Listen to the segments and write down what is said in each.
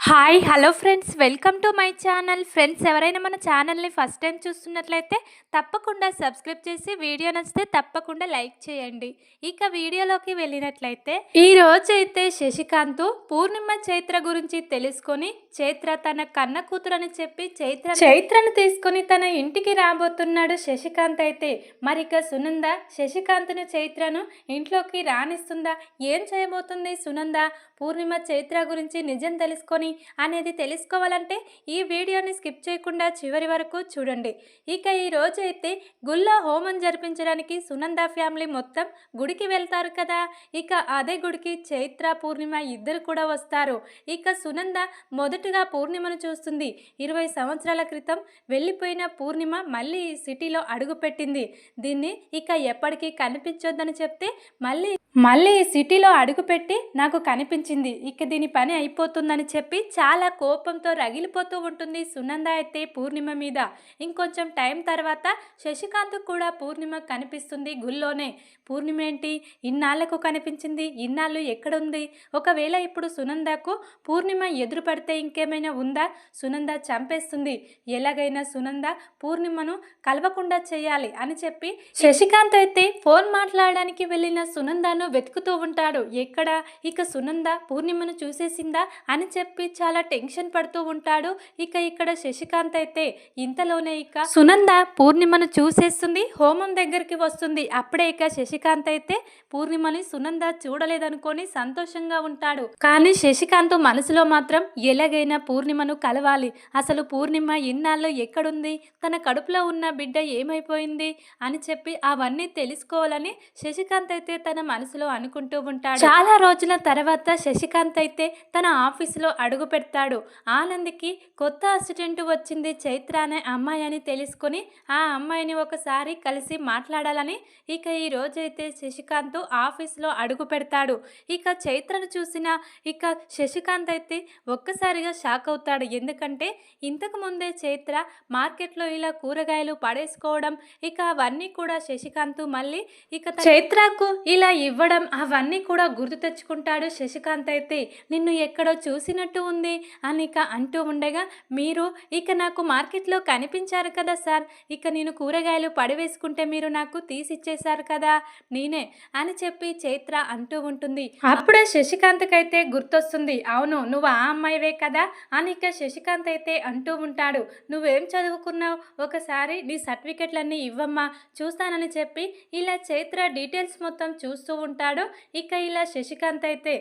Hi hello friends. Welcome to my channel. Friends ఎవరైనా మన ఛానల్ని ఫస్ట్ టైం చూస్తున్నట్లయితే తప్పకుండా సబ్స్క్రైబ్ చేసి వీడియో నచ్చితే తప్పకుండా లైక్ చేయండి. ఇక వీడియోలోకి వెళ్ళినట్లయితే ఈ రోజు అయితే శశికాంత్ పూర్ణిమ చైత్ర గురించి తెలుసుకొని చైత్ర తన కన్న కూతురని చెప్పి చైత్ర చైత్రను తీసుకొని తన ఇంటికి రాబోతున్నాడు శశికాంత్ అయితే. మరిక సునంద శశికాంత్ను చైత్రను ఇంట్లోకి రానిస్తుందా? ఏం చేయబోతుంది సునంద? పూర్ణిమ చైత్ర గురించి నిజం తెలుసుకొని అనేది తెలుసుకోవాలంటే ఈ వీడియోని స్కిప్ చేయకుండా చివరి వరకు చూడండి. ఇక ఈ రోజు అయితే గుళ్ళో హోమం జరిపించడానికి సునంద ఫ్యామిలీ మొత్తం గుడికి వెళ్తారు కదా. ఇక అదే గుడికి చైత్ర పూర్ణిమ ఇద్దరు కూడా వస్తారు. ఇక సునంద మొదటగా పూర్ణిమను చూస్తుంది. ఇరవై సంవత్సరాల క్రితం వెళ్ళిపోయిన పూర్ణిమ మళ్ళీ ఈ సిటీలో అడుగుపెట్టింది. దీన్ని ఇక ఎప్పటికీ కనిపించొద్దని చెప్తే మళ్ళీ మళ్ళీ ఈ సిటీలో అడుగుపెట్టి నాకు కనిపించింది ఇక దీని పని అయిపోతుందని చెప్పి చాలా కోపంతో రగిలిపోతూ ఉంటుంది సునంద అయితే పూర్ణిమ మీద. ఇంకొంచెం టైం తర్వాత శశికాంత్ కూడా పూర్ణిమ కనిపిస్తుంది గుళ్ళోనే. పూర్ణిమ ఏంటి? ఇన్నాళ్ళకు కనిపించింది. ఇన్నాళ్ళు ఎక్కడుంది? ఒకవేళ ఇప్పుడు సునందకు పూర్ణిమ ఎదురు పడితే ఇంకేమైనా ఉందా? సునంద చంపేస్తుంది. ఎలాగైనా సునంద పూర్ణిమను కలవకుండా చేయాలి అని చెప్పి శశికాంత్ అయితే ఫోన్ మాట్లాడడానికి వెళ్ళిన సునందను వెతుకుతూ ఉంటాడు. ఎక్కడ? ఇక సునంద పూర్ణిమను చూసేసిందా అని చెప్పి చాలా టెన్షన్ పడుతూ ఉంటాడు. ఇక ఇక్కడ శశికాంత్ అయితే ఇంతలోనే ఇక సునంద పూర్ణిమను చూసేస్తుంది హోమం దగ్గరికి వస్తుంది. అప్పుడే ఇక శశికాంత్ అయితే పూర్ణిమని సునంద చూడలేదనుకొని సంతోషంగా ఉంటాడు. కానీ శశికాంత్ మనసులో మాత్రం ఎలాగైనా పూర్ణిమను కలవాలి. అసలు పూర్ణిమ ఇన్నాళ్ళు ఎక్కడుంది? తన కడుపులో ఉన్న బిడ్డ ఏమైపోయింది? అని చెప్పి అవన్నీ తెలుసుకోవాలని శశికాంత్ అయితే తన మనసులో అనుకుంటూ ఉంటాడు. చాలా రోజుల తర్వాత శశికాంత్ అయితే తన ఆఫీసులో అడుగు పెడతాడు. ఆనంద్కి కొత్త అసిస్టెంట్ వచ్చింది చైత్ర అనే అమ్మాయి అని తెలుసుకొని ఆ అమ్మాయిని ఒకసారి కలిసి మాట్లాడాలని ఇక ఈ రోజైతే శశికాంత్ ఆఫీస్లో అడుగు పెడతాడు. ఇక చైత్రను చూసిన ఇక శశికాంత్ అయితే ఒక్కసారిగా షాక్ అవుతాడు. ఎందుకంటే ఇంతకు ముందే చైత్ర మార్కెట్లో ఇలా కూరగాయలు పడేసుకోవడం ఇక అవన్నీ కూడా శశికాంత్ మళ్ళీ ఇక చైత్రకు ఇలా ఇవ్వడం అవన్నీ కూడా గుర్తు తెచ్చుకుంటాడు శశికాంత్. అయితే నిన్ను ఎక్కడో చూసినట్టు ఉంది అని ఇక అంటూ ఉండగా మీరు ఇక నాకు మార్కెట్లో కనిపించారు కదా సార్ ఇక నేను కూరగాయలు పడవేసుకుంటే మీరు నాకు తీసిచ్చేశారు కదా నేనే అని చెప్పి చైత్ర అంటూ ఉంటుంది. అప్పుడే శశికాంత్కైతే గుర్తొస్తుంది అవును నువ్వు ఆ అమ్మాయివే కదా అని ఇక శశికాంత్ అయితే అంటూ ఉంటాడు. నువ్వేం చదువుకున్నావు? ఒకసారి నీ సర్టిఫికెట్లన్నీ ఇవ్వమ్మా చూస్తానని చెప్పి ఇలా చైత్ర డీటెయిల్స్ మొత్తం చూస్తూ ఉంటాడు. ఇక ఇలా శశికాంత్ అయితే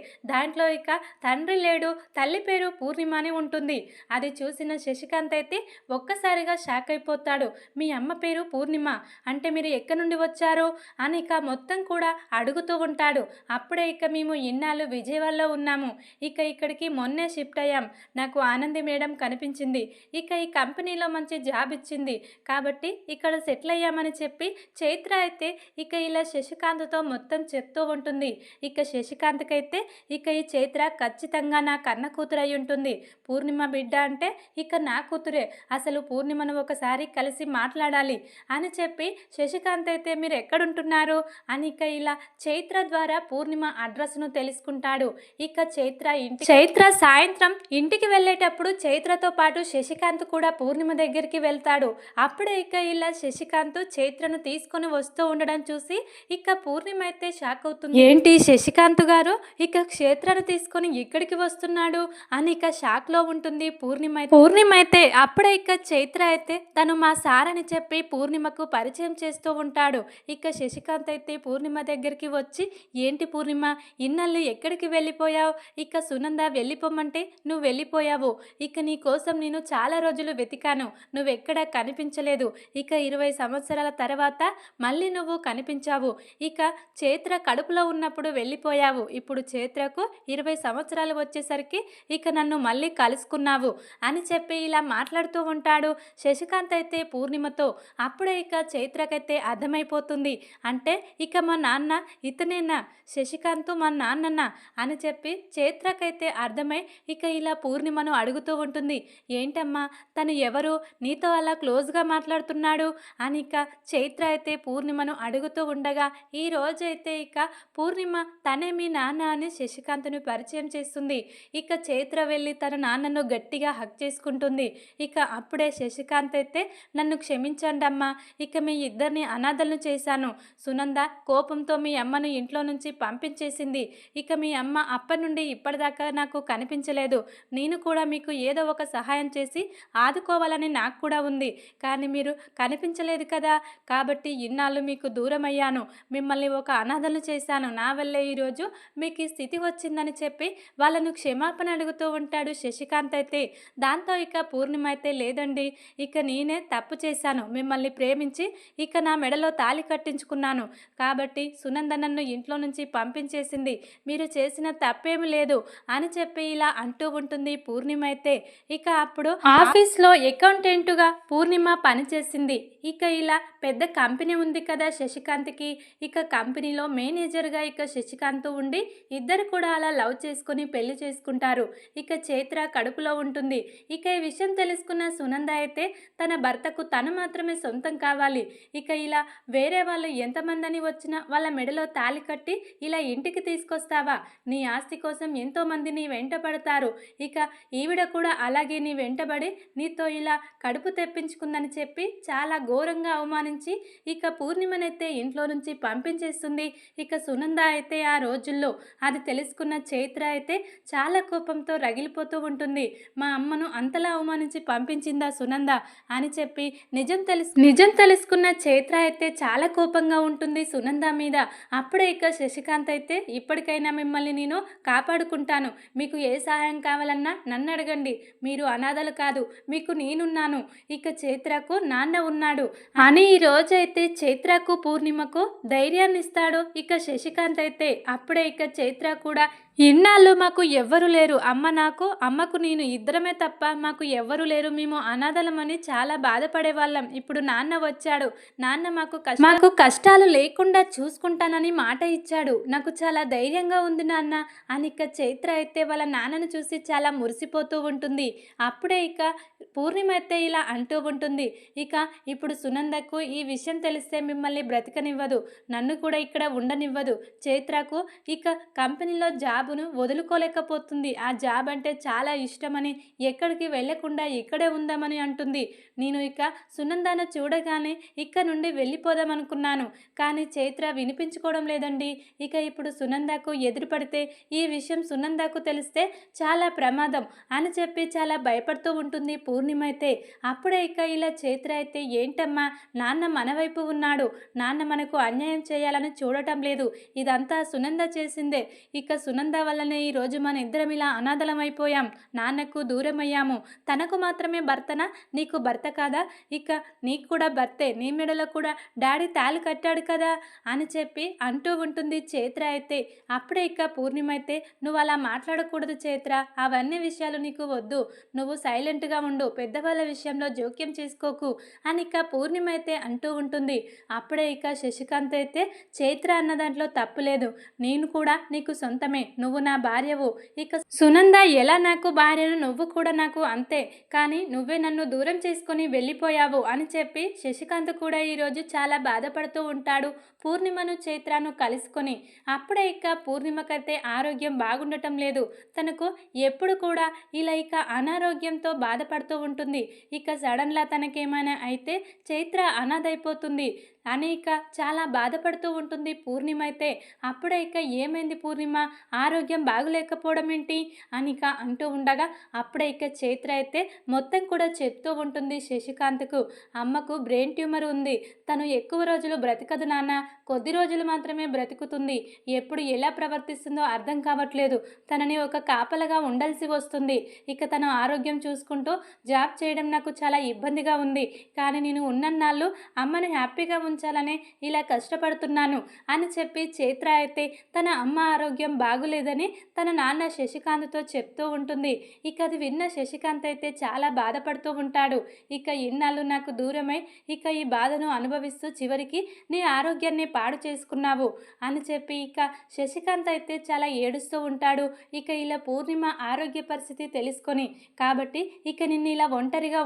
దాంట్లో ఇక తండ్రి లేడు తల్లి పేరు పూర్ణిమ అని ఉంటుంది. అది చూసిన శశికాంత్ అయితే ఒక్కసారిగా షాక్ అయిపోతాడు. మీ అమ్మ పేరు పూర్ణిమ అంటే మీరు ఎక్కడి నుండి వచ్చారు? అని ఇక మొత్తం కూడా అడుగుతూ ఉంటాడు. అప్పుడే ఇక మేము ఇన్నాళ్ళు విజయవాడలో ఉన్నాము. ఇక ఇక్కడికి మొన్నే షిఫ్ట్ అయ్యాం. నాకు ఆనంది మేడం కనిపించింది. ఇక ఈ కంపెనీలో మంచి జాబ్ ఇచ్చింది. కాబట్టి ఇక్కడ సెటిల్ అయ్యామని చెప్పి చైత్ర అయితే ఇక ఇలా శశికాంత్తో మొత్తం చెప్తూ ఉంటుంది. ఇక శశికాంత్కైతే ఇక ఈ చైత్ర ఖచ్చితంగా నా కన్న కూతురు ఉంటుంది. పూర్ణిమ బిడ్డ అంటే ఇక నా కూతురే. అసలు పూర్ణిమను ఒకసారి కలిసి మాట్లాడాలి అని చెప్పి శశికాంత్ అయితే మీరు ఎక్కడుంటున్నారు? అని ఇక ఇలా చైత్ర ద్వారా పూర్ణిమ అడ్రస్ను తెలుసుకుంటాడు. ఇక చైత్ర ఇంటి చైత్ర సాయంత్రం ఇంటికి వెళ్ళేటప్పుడు చైత్రతో పాటు శశికాంత్ కూడా పూర్ణిమ దగ్గరికి వెళ్తాడు. అప్పుడే ఇక ఇలా శశికాంత్ చైత్రను తీసుకొని వస్తూ ఉండడం చూసి ఇక పూర్ణిమ అయితే షాక్ అవుతుంది. ఏంటి శశికాంత్ గారు? ఇక క్షేత్రాన్ని తీసుకొని ఇక్కడికి వస్తున్నాడు అని ఇక షాక్లో ఉంటుంది పూర్ణిమ పూర్ణిమ అయితే అప్పుడే ఇక చైత్ర అయితే తను మా సార్ అని చెప్పి పూర్ణిమకు పరిచయం చేస్తూ ఉంటాడు. ఇక శశికాంత్ అయితే పూర్ణిమ దగ్గరికి వచ్చి ఏంటి పూర్ణిమ ఇన్నల్లు ఎక్కడికి వెళ్ళిపోయావు? ఇక సునంద వెళ్ళిపోమంటే నువ్వు వెళ్ళిపోయావు. ఇక నీ కోసం నేను చాలా రోజులు వెతికాను. నువ్వెక్కడా కనిపించలేదు. ఇక ఇరవై సంవత్సరాల తర్వాత మళ్ళీ నువ్వు కనిపించావు. ఇక చైత్ర కడుపులో ఉన్నప్పుడు వెళ్ళిపోయావు. ఇప్పుడు చైత్రకు ఇరవై సంవత్సరాలు వచ్చేసరికి ఇక నన్ను మళ్ళీ కలుసుకున్నావు అని చెప్పి ఇలా మాట్లాడుతూ ఉంటాడు. శశికాంత్ అయితే పూర్ణిమతో అప్పుడే ఇక చైత్రకైతే అర్థమైపోతుంది. అంటే ఇక మా నాన్న ఇతనేనా? శశికాంత్ మా నాన్ననా? అని చెప్పి చైత్రకైతే అర్థమై ఇక ఇలా పూర్ణిమను అడుగుతూ ఉంటుంది. ఏంటమ్మా? తను ఎవరు? నీతో అలా క్లోజ్గా మాట్లాడుతున్నాడు? అని ఇక చైత్ర అయితే పూర్ణిమను అడుగుతూ ఉండగా ఈ రోజైతే ఇక పూర్ణిమ తనే మీ నాన్న అని శశికాంత్ శశికాంత్‌ని పరిచయం చేస్తుంది. ఇక చైత్ర వెళ్ళి తన నాన్నను గట్టిగా హక్ చేసుకుంటుంది. ఇక అప్పుడే శశికాంత్ అయితే నన్ను క్షమించండమ్మా! ఇక మీ ఇద్దరిని అనాథలను చేశాను. సునంద కోపంతో మీ అమ్మను ఇంట్లో నుంచి పంపించేసింది. ఇక మీ అమ్మ అప్పటి నుండి ఇప్పటిదాకా నాకు కనిపించలేదు. నేను కూడా మీకు ఏదో ఒక సహాయం చేసి ఆదుకోవాలని నాకు కూడా ఉంది. కానీ మీరు కనిపించలేదు కదా! కాబట్టి ఇన్నాళ్ళు మీకు దూరమయ్యాను. మిమ్మల్ని ఒక అనాథలు చేశాను. నా వల్లే ఈరోజు మీకు ఈ స్థితి వచ్చిందని చెప్పి వాళ్ళను క్షమాపణ అడుగుతూ ఉంటాడు శశికాంత్ అయితే. దాంతో ఇక పూర్ణిమ అయితే లేదండి. ఇక నేనే తప్పు చేశాను. మిమ్మల్ని ప్రేమించి ఇక నా మెడలో తాళి కట్టించుకున్నాను. కాబట్టి సునంద నన్ను ఇంట్లో నుంచి పంపించేసింది. మీరు చేసిన తప్పేమీ లేదు అని చెప్పి ఇలా అంటూ ఉంటుంది పూర్ణిమ అయితే. ఇక అప్పుడు ఆఫీస్‌లో అకౌంటెంట్‌గా పూర్ణిమ పనిచేసింది. ఇక ఇలా పెద్ద కంపెనీ ఉంది కదా శశికాంత్‌కి. ఇక కంపెనీలో మేనేజర్‌గా ఇక శశికాంత్ ఉండి ఇద్దరు కూడా అలా లవ్ చేసుకొని పెళ్ళి చేసుకుంటారు. ఇక చైత్ర కడుపులో ఉంటుంది. ఇక ఈ విషయం తెలుసుకున్న సునంద అయితే తన భర్తకు తను మాత్రమే సొంతం కావాలి. ఇక ఇలా వేరే వాళ్ళు ఎంతమందని వచ్చినా వాళ్ళ మెడలో తాళి కట్టి ఇలా ఇంటికి తీసుకొస్తావా? నీ ఆస్తి కోసం ఎంతోమంది నీ వెంట పడతారు. ఇక ఈవిడ కూడా అలాగే నీ వెంటబడి నీతో ఇలా కడుపు తెప్పించుకుందని చెప్పి చాలా ఘోరంగా అవమానించి ఇక పూర్ణిమనైతే ఇంట్లో నుంచి పంపించేస్తుంది. ఇక సునంద అయితే ఆ రోజుల్లో అది తీసుకున్న చైత్ర అయితే చాలా కోపంతో రగిలిపోతూ ఉంటుంది. మా అమ్మను అంతలా అవమానించి పంపించిందా సునంద అని చెప్పి నిజం తెలుసు నిజం తెలుసుకున్న చైత్ర అయితే చాలా కోపంగా ఉంటుంది సునంద మీద. అప్పుడే ఇక శశికాంత్ అయితే ఇప్పటికైనా మిమ్మల్ని నేను కాపాడుకుంటాను. మీకు ఏ సహాయం కావాలన్నా నన్ను అడగండి. మీరు అనాథలు కాదు. మీకు నేనున్నాను. ఇక చైత్రకు నాన్న ఉన్నాడు అని ఈ రోజైతే చైత్రకు పూర్ణిమకు ధైర్యాన్నిస్తాడు ఇక శశికాంత్ అయితే. అప్పుడే ఇక చైత్ర కూడా right. ఇన్నాళ్ళు మాకు ఎవ్వరు లేరు. అమ్మ నాకు, అమ్మకు నేను ఇద్దరమే తప్ప మాకు ఎవ్వరు లేరు. మేము అనాథలమని చాలా బాధపడేవాళ్ళం. ఇప్పుడు నాన్న వచ్చాడు. నాన్న మాకు మాకు కష్టాలు లేకుండా చూసుకుంటానని మాట ఇచ్చాడు. నాకు చాలా ధైర్యంగా ఉంది నాన్న అని ఇక చైత్ర అయితే వాళ్ళ నాన్నను చూసి చాలా మురిసిపోతూ ఉంటుంది. అప్పుడే ఇక పూర్ణిమ అయితే ఇలా అంటూ ఉంటుంది. ఇక ఇప్పుడు సునందకు ఈ విషయం తెలిస్తే మిమ్మల్ని బ్రతకనివ్వదు. నన్ను కూడా ఇక్కడ ఉండనివ్వదు. చైత్రకు ఇక కంపెనీలో జాబ్ జాబును వదులుకోలేకపోతుంది. ఆ జాబ్ అంటే చాలా ఇష్టమని ఎక్కడికి వెళ్ళకుండా ఇక్కడే ఉందామని అంటుంది. నేను ఇక సునందాను చూడగానే ఇక్కడ నుండి వెళ్ళిపోదామనుకున్నాను. కానీ చైత్ర వినిపించుకోవడం లేదండి. ఇక ఇప్పుడు సునందాకు ఎదురుపడితే ఈ విషయం సునందాకు తెలిస్తే చాలా ప్రమాదం అని చెప్పి చాలా భయపడుతూ ఉంటుంది పూర్ణిమ అయితే. అప్పుడే ఇక ఇలా చైత్ర అయితే ఏంటమ్మా నాన్న మన వైపు ఉన్నాడు. నాన్న మనకు అన్యాయం చేయాలని చూడటం లేదు. ఇదంతా సునంద చేసిందే. ఇక సునంద వల్లనే ఈరోజు మన ఇద్దరం ఇలా అనాథలమైపోయాం. నాన్నకు దూరమయ్యాము. తనకు మాత్రమే భర్తనా? నీకు భర్త కాదా? ఇక నీకు కూడా భర్తే. నీ మెడలో కూడా డాడీ తాళి కట్టాడు కదా అని చెప్పి అంటూ ఉంటుంది చైత్ర అయితే. అప్పుడే ఇక పూర్ణిమ అయితే నువ్వు అలా మాట్లాడకూడదు చైత్ర. అవన్నీ విషయాలు నీకు వద్దు. నువ్వు సైలెంట్‌గా ఉండు. పెద్దవాళ్ళ విషయంలో జోక్యం చేసుకోకు అని ఇక పూర్ణిమ అయితే అంటూ ఉంటుంది. అప్పుడే ఇక శశికాంత్ అయితే చైత్ర అన్న దాంట్లో తప్పు లేదు. నేను కూడా నీకు సొంతమే. నువ్వు నా భార్యవు. ఇక సునంద ఎలా నాకు భార్యను నువ్వు కూడా నాకు అంతే. కానీ నువ్వే నన్ను దూరం చేసుకొని వెళ్ళిపోయావు అని చెప్పి శశికాంత్ కూడా ఈరోజు చాలా బాధపడుతూ ఉంటాడు. పూర్ణిమను చైత్రను కలుసుకొని. అప్పుడే ఇక పూర్ణిమకైతే ఆరోగ్యం బాగుండటం లేదు. తనకు ఎప్పుడు కూడా ఇలా ఇక అనారోగ్యంతో బాధపడుతూ ఉంటుంది. ఇక సడన్‌లా తనకేమైనా అయితే చైత్ర అనాథైపోతుంది అని ఇక చాలా బాధపడుతూ ఉంటుంది పూర్ణిమ అయితే. అప్పుడే ఇక ఏమైంది పూర్ణిమ? ఆరోగ్యం బాగులేకపోవడం ఏంటి? అని ఇక అంటూ ఉండగా అప్పుడే ఇక చైత్ర అయితే మొత్తం కూడా చెప్తూ ఉంటుంది శశికాంత్‌కు. అమ్మకు బ్రెయిన్ ట్యూమర్ ఉంది. తను ఎక్కువ రోజులు బ్రతకదు నాన్న. కొద్ది రోజులు మాత్రమే బ్రతుకుతుంది. ఎప్పుడు ఎలా ప్రవర్తిస్తుందో అర్థం కావట్లేదు. తనని ఒక కాపలగా ఉండాల్సి వస్తుంది. ఇక తన ఆరోగ్యం చూసుకుంటూ జాబ్ చేయడం నాకు చాలా ఇబ్బందిగా ఉంది. కానీ నేను ఉన్నన్నాళ్ళు అమ్మని హ్యాపీగా ఉంచాలనే ఇలా కష్టపడుతున్నాను అని చెప్పి చైత్ర అయితే తన అమ్మ ఆరోగ్యం బాగులేదని తన నాన్న శశికాంత్‌తో చెప్తూ ఉంటుంది. ఇక అది విన్న శశికాంత్ అయితే చాలా బాధపడుతూ ఉంటాడు. ఇక ఇన్నాళ్ళు నాకు దూరమై ఇక ఈ బాధను అనుభవిస్తూ చివరికి నీ ఆరోగ్యాన్ని పాడు చేసుకున్నావు అని చెప్పి ఇక శశికాంత్ అయితే చాలా ఏడుస్తూ ఉంటాడు. ఇక ఇలా పూర్ణిమ ఆరోగ్య పరిస్థితి తెలుసుకొని కాబట్టి ఇక నిన్ను ఇలా ఒంటరిగా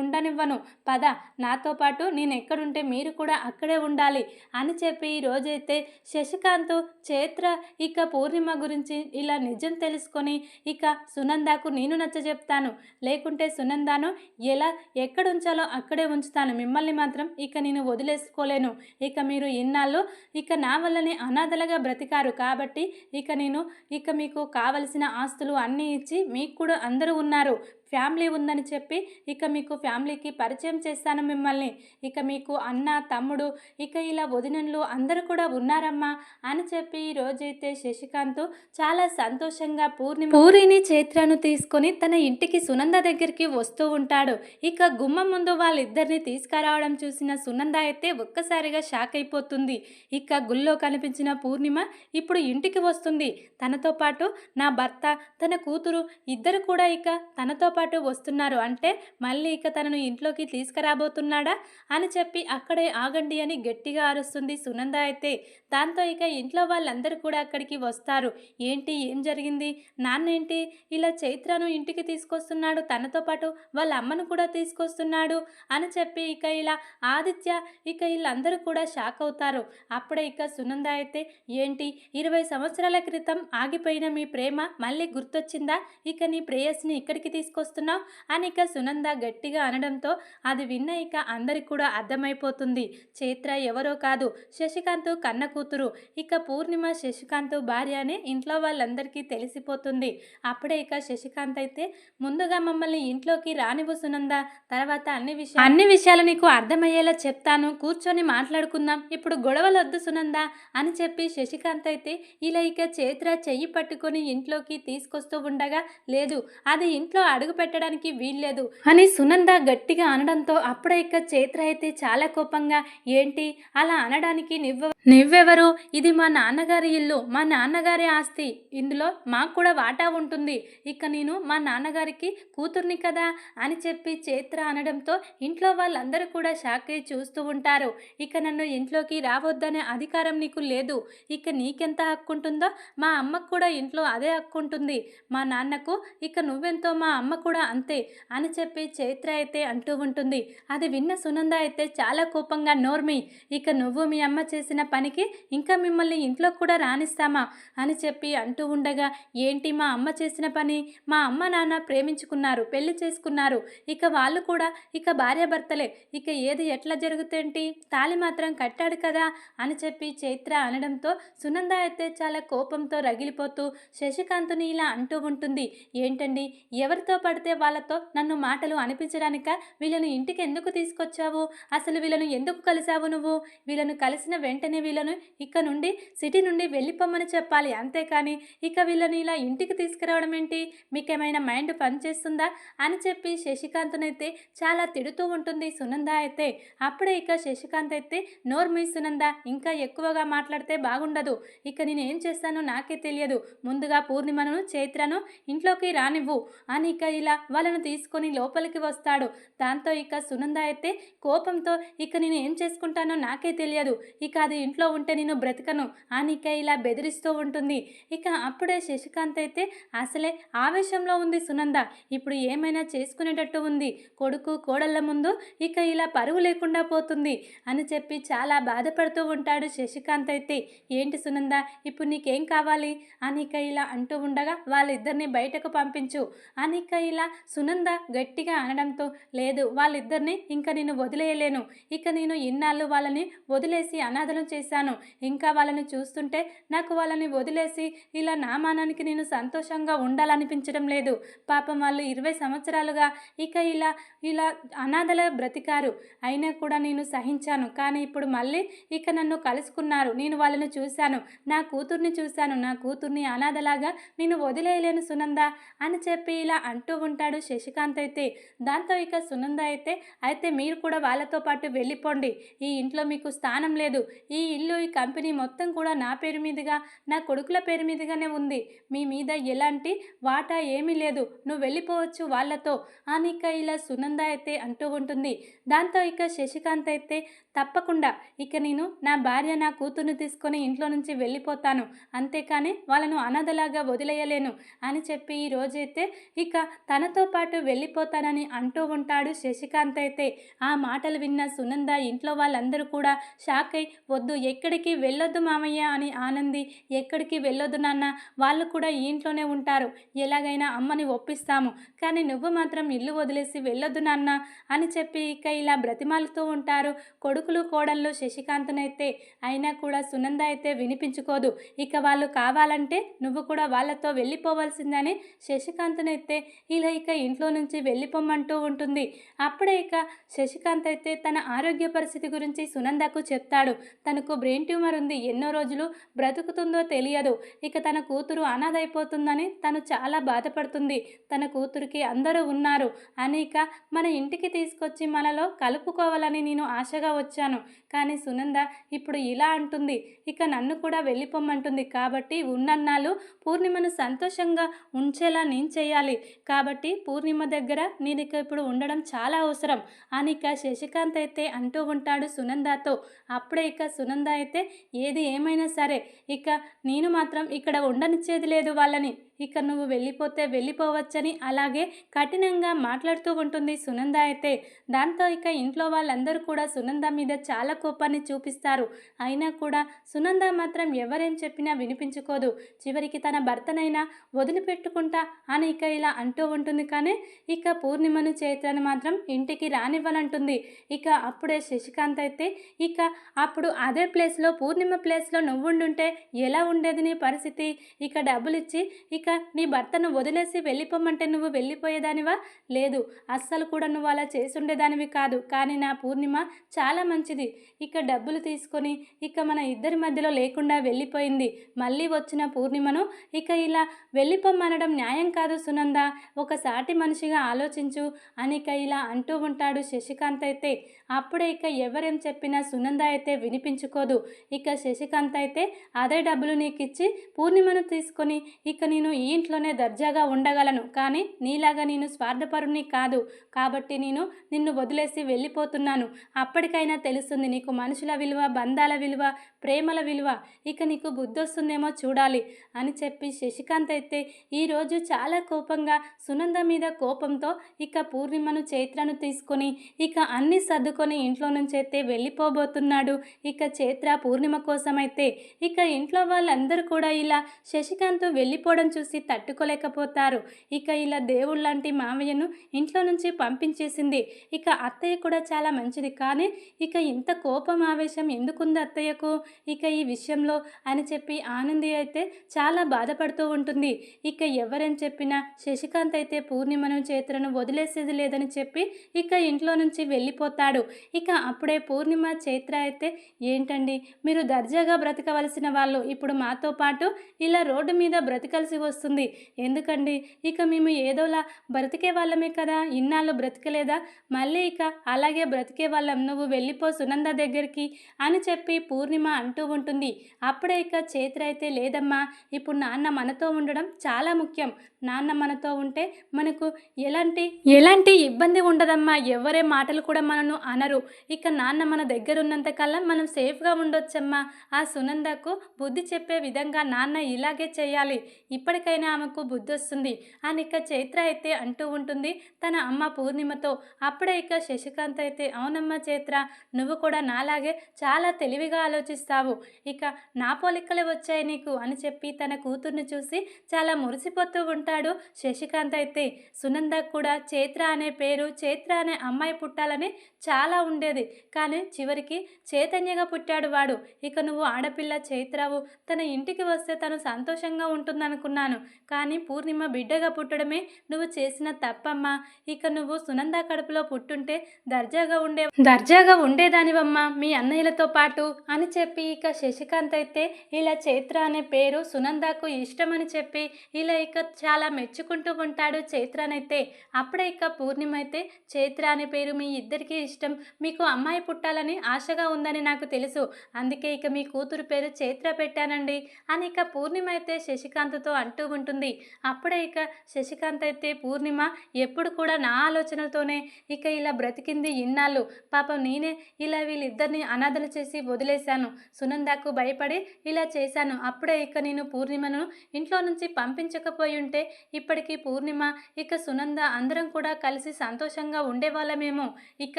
ఉండనివ్వను. పద నాతో పాటు నేను ఎక్కడుంటే మీరు కూడా అక్కడే ఉండాలి అని చెప్పి ఈ రోజైతే శశికాంత్ చైత్ర ఇక పూర్ణిమ గురించి ఇలా నిజం తెలుసుకొని ఇక సునందాకు నేను నచ్చ చెప్తాను. లేకుంటే సునందాను ఎలా ఎక్కడ ఉంచాలో అక్కడే ఉంచుతాను. మిమ్మల్ని మాత్రం ఇక నేను వదిలేసుకోలేను. ఇక మీరు ఇన్నాళ్ళు ఇక నా వల్లనే అనాథలుగా బ్రతికారు కాబట్టి ఇక నేను ఇక మీకు కావలసిన ఆస్తులు అన్నీ ఇచ్చి మీకు కూడా అందరూ ఉన్నారు. ఫ్యామిలీ ఉందని చెప్పి ఇక మీకు ఫ్యామిలీకి పరిచయం చేస్తాను మిమ్మల్ని. ఇక మీకు అన్న తమ్ముడు ఇక ఇలా వదినలు అందరూ కూడా ఉన్నారమ్మా అని చెప్పి ఈ రోజైతే శశికాంత్ చాలా సంతోషంగా పూర్ణి పూరిని చైత్రను తీసుకొని తన ఇంటికి సునంద దగ్గరికి వస్తూ ఉంటాడు. ఇక గుమ్మం ముందు వాళ్ళిద్దరిని తీసుకురావడం చూసిన సునంద అయితే ఒక్కసారిగా షాక్ అయిపోతుంది. ఇక గుళ్ళో కనిపించిన పూర్ణిమ ఇప్పుడు ఇంటికి వస్తుంది. తనతో పాటు నా భర్త తన కూతురు ఇద్దరు కూడా ఇక తనతో పాటు పాటు వస్తున్నారు. అంటే మళ్ళీ ఇక తనను ఇంట్లోకి తీసుకురాబోతున్నాడా? అని చెప్పి అక్కడే ఆగండి అని గట్టిగా అరుస్తుంది సునంద అయితే. దాంతో ఇక ఇంట్లో వాళ్ళందరూ కూడా అక్కడికి వస్తారు. ఏంటి? ఏం జరిగింది? నాన్న ఏంటి ఇలా చైత్రను ఇంటికి తీసుకొస్తున్నాడు. తనతో పాటు వాళ్ళ అమ్మను కూడా తీసుకొస్తున్నాడు అని చెప్పి ఇక ఇలా ఆదిత్య ఇక వీళ్ళందరూ కూడా షాక్ అవుతారు. అప్పుడే ఇక సునంద అయితే ఏంటి? ఇరవై సంవత్సరాల క్రితం ఆగిపోయిన మీ ప్రేమ మళ్ళీ గుర్తొచ్చిందా? ఇక నీ ప్రేయస్ని ఇక్కడికి వస్తున్నావు? అని ఇక సునంద గట్టిగా అనడంతో అది విన్న ఇక అందరికి కూడా అర్థమైపోతుంది. చైత్ర ఎవరో కాదు శశికాంత్ కన్న కూతురు. ఇక పూర్ణిమ శశికాంత్ భార్య అని ఇంట్లో వాళ్ళందరికీ తెలిసిపోతుంది. అప్పుడే ఇక శశికాంత్ అయితే ముందుగా మమ్మల్ని ఇంట్లోకి రానివ్వు సునంద. తర్వాత అన్ని విషయాలు అన్ని విషయాలు నీకు అర్థమయ్యేలా చెప్తాను. కూర్చొని మాట్లాడుకుందాం. ఇప్పుడు గొడవలు వద్దు సునంద అని చెప్పి శశికాంత్ అయితే ఇలా ఇక చైత్ర చెయ్యి పట్టుకొని ఇంట్లోకి తీసుకొస్తూ ఉండగా లేదు అది ఇంట్లో అడుగు పెట్టడానికి వీల్లేదు. అని సునంద గట్టిగా అనడంతో అప్పుడే ఇక చైత్ర అయితే చాలా కోపంగా ఏంటి? అలా అనడానికి నువ్వు నువ్వెవరు? ఇది మా నాన్నగారి ఇల్లు. మా నాన్నగారి ఆస్తి. ఇందులో మాకు కూడా వాటా ఉంటుంది. ఇక నేను మా నాన్నగారికి కూతుర్ని కదా అని చెప్పి చైత్ర అనడంతో ఇంట్లో వాళ్ళందరూ కూడా షాక్ అయి చూస్తూ ఉంటారు. ఇక నన్ను ఇంట్లోకి రావద్దనే అధికారం నీకు లేదు. ఇక నీకెంత హక్కు ఉంటుందో మా అమ్మకు కూడా ఇంట్లో అదే హక్కు ఉంటుంది. మా నాన్నకు ఇక నువ్వెంతో మా అమ్మ కూడా అంతే అని చెప్పి చైత్ర అయితే అంటూ ఉంటుంది. అది విన్న సునంద అయితే చాలా కోపంగా నోర్మి ఇక నువ్వు మీ అమ్మ చేసిన పనికి ఇంకా మిమ్మల్ని ఇంట్లో కూడా రాణిస్తామా అని చెప్పి అంటూ ఉండగా ఏంటి మా అమ్మ చేసిన పని? మా అమ్మ నాన్న ప్రేమించుకున్నారు పెళ్ళి చేసుకున్నారు. ఇక వాళ్ళు కూడా ఇక భార్యాభర్తలే ఇక ఏది ఎట్లా జరుగుతేంటి తాళి మాత్రం కట్టాడు కదా అని చెప్పి చైత్ర అనడంతో సునంద అయితే చాలా కోపంతో రగిలిపోతూ శశికాంత్ని ఇలా అంటూ ఉంటుంది. ఏంటండి? ఎవరితో పడితే వాళ్ళతో నన్ను మాటలు అనిపించడానిక? వీళ్ళను ఇంటికి ఎందుకు తీసుకొచ్చావు? అసలు వీళ్ళను ఎందుకు కలిసావు నువ్వు? వీళ్ళను కలిసిన వెంటనే వీళ్ళను ఇక నుండి సిటీ నుండి వెళ్ళిపోమని చెప్పాలి అంతేకాని ఇక వీళ్ళని ఇలా ఇంటికి తీసుకురావడం ఏంటి? మీకేమైనా మైండ్ పనిచేస్తుందా అని చెప్పి శశికాంత్నైతే చాలా తిడుతూ ఉంటుంది సునంద అయితే. అప్పుడే ఇక శశికాంత్ అయితే నోర్మీ సునంద ఇంకా ఎక్కువగా మాట్లాడితే బాగుండదు. ఇక నేను ఏం చేస్తానో నాకే తెలియదు. ముందుగా పూర్ణిమను చైత్రను ఇంట్లోకి రానివ్వు. అని ఇక ఇలా వాళ్ళను తీసుకొని లోపలికి వస్తాడు. దాంతో ఇక సునంద అయితే కోపంతో ఇక నేను ఏం చేసుకుంటానో నాకే తెలియదు. ఇక అది ఇంట్లో ఉంటే నేను బ్రతకను అని ఇక ఇలా బెదిరిస్తూ ఉంటుంది. ఇక అప్పుడే శశికాంత్ అయితే అసలే ఆవేశంలో ఉంది సునంద. ఇప్పుడు ఏమైనా చేసుకునేటట్టు ఉంది. కొడుకు కోడళ్ళ ముందు ఇక ఇలా పరువు లేకుండా పోతుంది అని చెప్పి చాలా బాధపడుతూ ఉంటాడు శశికాంత్ అయితే. ఏంటి సునంద? ఇప్పుడు నీకేం కావాలి? అని ఇక ఇలా అంటూ ఉండగా వాళ్ళిద్దరిని బయటకు పంపించు అని ఇక ఇలా సునంద గట్టిగా అనడంతో లేదు వాళ్ళిద్దరిని ఇంకా నేను వదిలేయలేను. ఇక నేను ఇన్నాళ్ళు వాళ్ళని వదిలేసి అనాథలం చేశాను. ఇంకా వాళ్ళని చూస్తుంటే నాకు వాళ్ళని వదిలేసి ఇలా నామానానికి నేను సంతోషంగా ఉండాలనిపించడం లేదు. పాపం వాళ్ళు ఇరవై సంవత్సరాలుగా ఇక ఇలా ఇలా అనాథల బ్రతికారు. అయినా కూడా నేను సహించాను. కానీ ఇప్పుడు మళ్ళీ ఇక నన్ను కలుసుకున్నారు. నేను వాళ్ళని చూశాను. నా కూతుర్ని చూశాను. నా కూతుర్ని అనాథలాగా నేను వదిలేయలేను సునంద అని చెప్పి ఇలా అంటూ ఉంటాడు శశికాంత్ అయితే. దాంతో ఇక సునంద అయితే అయితే మీరు కూడా వాళ్ళతో పాటు వెళ్ళిపోండి. ఈ ఇంట్లో మీకు స్థానం లేదు. ఈ ఇల్లు ఈ కంపెనీ మొత్తం కూడా నా పేరు మీదుగా నా కొడుకుల పేరు మీదుగానే ఉంది. మీ మీద ఎలాంటి వాటా ఏమీ లేదు. నువ్వు వెళ్ళిపోవచ్చు వాళ్ళతో అని ఇక ఇలా సునంద అయితే అంటూ ఉంటుంది. దాంతో ఇక శశికాంత్ అయితే తప్పకుండా. ఇక నేను నా భార్య నా కూతుర్ని తీసుకొని ఇంట్లో నుంచి వెళ్ళిపోతాను. అంతేకాని వాళ్ళను అనాథలాగా వదిలేయలేను అని చెప్పి ఈ రోజైతే ఇక తనతో పాటు వెళ్ళిపోతానని అంటూ ఉంటాడు శశికాంత్ అయితే. ఆ మాటలు విన్న సునంద ఇంట్లో వాళ్ళందరూ కూడా షాక్ అయి వద్దు ఎక్కడికి వెళ్ళొద్దు మామయ్య అని ఆనంది. ఎక్కడికి వెళ్ళొద్దు నాన్న వాళ్ళు కూడా ఈ ఇంట్లోనే ఉంటారు. ఎలాగైనా అమ్మని ఒప్పిస్తాము. కానీ నువ్వు మాత్రం ఇల్లు వదిలేసి వెళ్ళొద్దు నాన్న అని చెప్పి ఇక ఇలా బ్రతిమాలుతూ ఉంటారు కొడుకులు కోడళ్ళు శశికాంత్నైతే. అయినా కూడా సునంద అయితే వినిపించుకోదు. ఇక వాళ్ళు కావాలంటే నువ్వు కూడా వాళ్ళతో వెళ్ళిపోవాల్సిందని శశికాంత్నైతే. ఇలా ఇక ఇంట్లో నుంచి వెళ్ళిపోమ్మంటూ ఉంటుంది. అప్పుడే ఇక శశికాంత్ అయితే తన ఆరోగ్య పరిస్థితి గురించి సునందకు చెప్తాడు. తనకు బ్రెయిన్ ట్యూమర్ ఉంది. ఎన్నో రోజులు బ్రతుకుతుందో తెలియదు. ఇక తన కూతురు అనాథైపోతుందని తను చాలా బాధపడుతుంది. తన కూతురికి అందరూ ఉన్నారు. అని ఇక మన ఇంటికి తీసుకొచ్చి మనలో కలుపుకోవాలని నేను ఆశగా వచ్చాను. కానీ సునంద ఇప్పుడు ఇలా అంటుంది. ఇక నన్ను కూడా వెళ్ళిపోమ్మంటుంది కాబట్టి ఉన్నన్నాళ్ళు పూర్ణిమను సంతోషంగా ఉంచేలా నేను చేయాలి. కాబట్టి కాబట్టి పూర్ణిమ దగ్గర నేను ఇప్పుడు ఉండడం చాలా అవసరం. అని ఇక శశికాంత్ అయితే అంటూ ఉంటాడు సునందాతో. అప్పుడే ఇక సునంద అయితే ఏది ఏమైనా సరే. ఇక నేను మాత్రం ఇక్కడ ఉండనిచ్చేది లేదు వాళ్ళని. ఇక నువ్వు వెళ్ళిపోతే వెళ్ళిపోవచ్చని అలాగే కఠినంగా మాట్లాడుతూ ఉంటుంది సునంద అయితే. దాంతో ఇక ఇంట్లో వాళ్ళందరూ కూడా సునంద మీద చాలా కోపాన్ని చూపిస్తారు. అయినా కూడా సునంద మాత్రం ఎవరేం చెప్పినా వినిపించుకోదు. చివరికి తన భర్తనైనా వదిలిపెట్టుకుంటా అని ఇక ఇలా అంటూ ఉంటుంది. కానీ ఇక పూర్ణిమను చైత్రను మాత్రం ఇంటికి రానివ్వాలంటుంది. ఇక అప్పుడే శశికాంత్ అయితే ఇక అప్పుడు అదే ప్లేస్లో పూర్ణిమ ప్లేస్లో నువ్వుండుంటే ఎలా ఉండేది నీ పరిస్థితి? ఇక డబ్బులు ఇచ్చి ఇక నీ భర్తను వదిలేసి వెళ్ళిపోమంటే నువ్వు వెళ్ళిపోయేదానివా? లేదు అస్సలు కూడా నువ్వు అలా చేసుండేదానివి కాదు. కానీ నా పూర్ణిమ చాలా మంచిది. ఇక డబ్బులు తీసుకొని ఇక మన ఇద్దరి మధ్యలో లేకుండా వెళ్ళిపోయింది. మళ్ళీ వచ్చిన పూర్ణిమను ఇక ఇలా వెళ్ళిపోమ్మనడం న్యాయం కాదు సునంద. ఒక సాటి మనిషిగా ఆలోచించు అని ఇక ఇలా అంటూ ఉంటాడు శశికాంత్ అయితే. అప్పుడే ఇక ఎవరేం చెప్పినా సునంద అయితే వినిపించుకోదు. ఇక శశికాంత్ అయితే అదే డబ్బులు నీకు ఇచ్చి పూర్ణిమను తీసుకొని ఇక నేను ఈ ఇంట్లోనే దర్జాగా ఉండగలను. కానీ నీలాగా నేను స్వార్థపరుని కాదు. కాబట్టి నేను నిన్ను వదిలేసి వెళ్ళిపోతున్నాను. అప్పటికైనా తెలుస్తుంది నీకు మనుషుల విలువ బంధాల విలువ ప్రేమల విలువ. ఇక నీకు బుద్ధి వస్తుందేమో చూడాలి అని చెప్పి శశికాంత్ అయితే ఈరోజు చాలా కోపంగా సునంద మీద కోపంతో ఇక పూర్ణిమను చైత్రను తీసుకొని ఇక అన్ని సర్దుకొని ఇంట్లో నుంచి అయితే వెళ్ళిపోబోతున్నాడు. ఇక చైత్ర పూర్ణిమ కోసమైతే ఇక ఇంట్లో వాళ్ళందరూ కూడా ఇలా శశికాంత్ వెళ్ళిపోవడం చూసి తట్టుకోలేకపోతారు. ఇక ఇలా దేవుళ్ళంటి మామయ్యను ఇంట్లో నుంచి పంపించేసింది. ఇక అత్తయ్య కూడా చాలా మంచిది. కానీ ఇక ఇంత కోపం ఆవేశం ఎందుకుంది అత్తయ్యకు? ఇక ఈ విషయంలో అని చెప్పి ఆనంది అయితే చాలా బాధపడుతూ ఉంటుంది. ఇక ఎవరని చెప్పినా శశికాంత్ అయితే పూర్ణిమను చేతులను వదిలేసేది లేదని చెప్పి ఇక ఇంట్లో నుంచి వెళ్ళిపోతాడు. ఇక అప్పుడే పూర్ణిమ చైత్ర అయితే ఏంటండి? మీరు దర్జాగా బ్రతకవలసిన వాళ్ళు ఇప్పుడు మాతో పాటు ఇలా రోడ్డు మీద బ్రతకాల్సి వస్తుంది. ఎందుకండి? ఇక మేము ఏదోలా బ్రతికే వాళ్ళమే కదా? ఇన్నాళ్ళు బ్రతకలేదా? మళ్ళీ ఇక అలాగే బ్రతికే వాళ్ళం. నువ్వు వెళ్ళిపో సునంద దగ్గరికి అని చెప్పి పూర్ణిమ అంటూ ఉంటుంది. అప్పుడే ఇక చైత్ర అయితే లేదమ్మా. ఇప్పుడు నాన్న మనతో ఉండడం చాలా ముఖ్యం. నాన్న మనతో ఉంటే మనకు ఎలాంటి ఎలాంటి ఇబ్బంది ఉండదమ్మా. ఎవరే మాటలు కూడా మనను అనరు. ఇక నాన్న మన దగ్గర ఉన్నంతకల్లా మనం సేఫ్గా ఉండొచ్చమ్మా. ఆ సునందకు బుద్ధి చెప్పే విధంగా నాన్న ఇలాగే చేయాలి. ఇప్పటికైనా ఆమెకు బుద్ధి వస్తుంది అని ఇక చైత్ర అయితే అంటూ ఉంటుంది తన అమ్మ పూర్ణిమతో. అప్పుడే ఇక శశికాంత్ అయితే అవునమ్మా చైత్ర నువ్వు కూడా నాలాగే చాలా తెలివిగా ఆలోచిస్తావు. ఇక నా పోలికలే వచ్చాయి నీకు అని చెప్పి తన కూతుర్ని చూసి చాలా మురిసిపోతూ ఉంటాడు శశికాంత్ అయితే సునంద కూడా చైత్ర అనే పేరు చైత్ర అనే అమ్మాయి పుట్టాలని చాలా ఉండేది. కానీ చివరికి చైతన్యగా పుట్టాడు వాడు. ఇక నువ్వు ఆడపిల్ల చైత్రవు తన ఇంటికి వస్తే తను సంతోషంగా ఉంటుందనుకున్నాను. కానీ పూర్ణిమ బిడ్డగా పుట్టడమే నువ్వు చేసిన తప్పమ్మా. ఇక నువ్వు సునంద కడుపులో పుట్టుంటే దర్జాగా ఉండే దర్జాగా ఉండేదానివమ్మా మీ అన్నయ్యలతో పాటు అని చెప్పి ఇక శశికాంత్ అయితే ఇలా చైత్ర అనే పేరు సునందకు ఇష్టమని చెప్పి ఇలా ఇక చాలా మెచ్చుకుంటూ ఉంటాడు. చైత్రనైతే అప్పుడే ఇక పూర్ణిమ అయితే చైత్ర అనే పేరు మీ ఇద్దరికీ ఇష్టం. మీకు అమ్మాయి పుట్టాలని ఆశగా ఉందని నాకు తెలుసు. అందుకే ఇక మీ కూతురు పేరు చైత్ర పెట్టానండి అని ఇక పూర్ణిమ అయితే శశికాంత్తో అంటూ ఉంటుంది. అప్పుడే ఇక శశికాంత్ అయితే పూర్ణిమ ఎప్పుడు కూడా నా ఆలోచనలతోనే ఇక ఇలా బ్రతికింది ఇన్నాళ్ళు. పాపం నేనే ఇలా వీళ్ళిద్దరిని అనాథలు చేసి వదిలేశాను. సునందాకు భయపడి ఇలా చేశాను. అప్పుడే ఇక నేను పూర్ణిమను ఇంట్లో నుంచి పంపించకపోయి ఉంటే ఇప్పటికీ పూర్ణిమ ఇక సునంద అందరం కూడా కలిసి సంతోషంగా ఉండేవాళ్ళమేమో. ఇక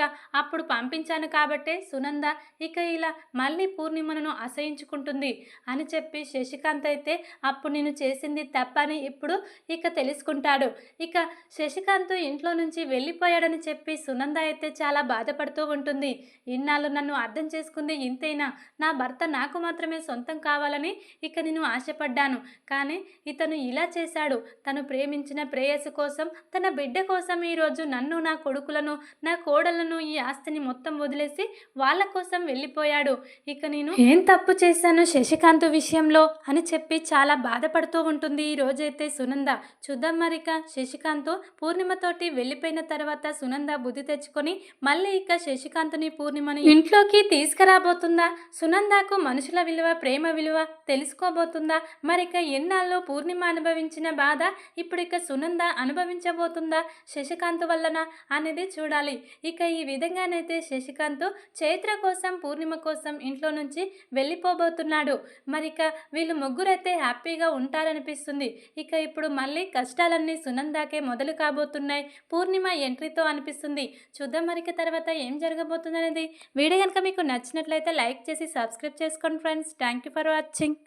అప్పుడు పంపించాను కాబట్టే సునంద ఇక ఇలా మళ్ళీ పూర్ణిమను అసహించుకుంటుంది అని చెప్పి శశికాంత్ అయితే అప్పుడు నేను చేసింది తప్పని ఇప్పుడు ఇక తెలుసుకుంటాడు. ఇక శశికాంత్ ఇంట్లో నుంచి వెళ్ళిపోయాడని చెప్పి సునంద అయితే చాలా బాధపడుతూ ఉంటుంది. ఇన్నాళ్ళు నన్ను అర్థం చేసుకుంది ఇంతైనా? నా భర్త నాకు మాత్రమే సొంతం కావాలని ఇక నేను ఆశపడ్డాను. కానీ ఇతను ఇలా చేశాడు. తను ప్రేమించిన శ్రేయస్సు కోసం తన బిడ్డ కోసం ఈరోజు నన్ను నా కొడుకులను నా కోడలను ఈ ఆస్తిని మొత్తం వదిలేసి వాళ్ళ కోసం వెళ్ళిపోయాడు. ఇక నేను ఏం తప్పు చేశాను శశికాంత్ విషయంలో? అని చెప్పి చాలా బాధపడుతూ ఉంటుంది ఈ రోజైతే సునంద. చూద్దాం మరిక. శశికాంత్ పూర్ణిమతోటి వెళ్ళిపోయిన తర్వాత సునంద బుద్ధి తెచ్చుకొని మళ్ళీ ఇక శశికాంత్ని పూర్ణిమని ఇంట్లోకి తీసుకురాబోతుందా? సునందకు మనుషుల విలువ ప్రేమ విలువ తెలుసుకోబోతుందా? మరిక ఎన్నాళ్ళు పూర్ణిమ అనుభవించిన బాధ ఇప్పుడు ఇక అనుకుందా అనుభవించబోతుందా శశికాంత్ వల్లన అనేది చూడాలి. ఇక ఈ విధంగానైతే శశికాంత్ చైత్ర కోసం పూర్ణిమ కోసం ఇంట్లో నుంచి వెళ్ళిపోబోతున్నాడు. మరిక వీళ్ళు ముగ్గురైతే హ్యాపీగా ఉంటారనిపిస్తుంది. ఇక ఇప్పుడు మళ్ళీ కష్టాలన్నీ సునందాకే మొదలు కాబోతున్నాయి. పూర్ణిమ ఎంట్రీతో అనిపిస్తుంది. చూద్దాం మరిక తర్వాత ఏం జరగబోతుంది అనేది వీడియో కనుక మీకు నచ్చినట్లయితే లైక్ చేసి సబ్స్క్రైబ్ చేసుకోండి friends. Thank you for watching.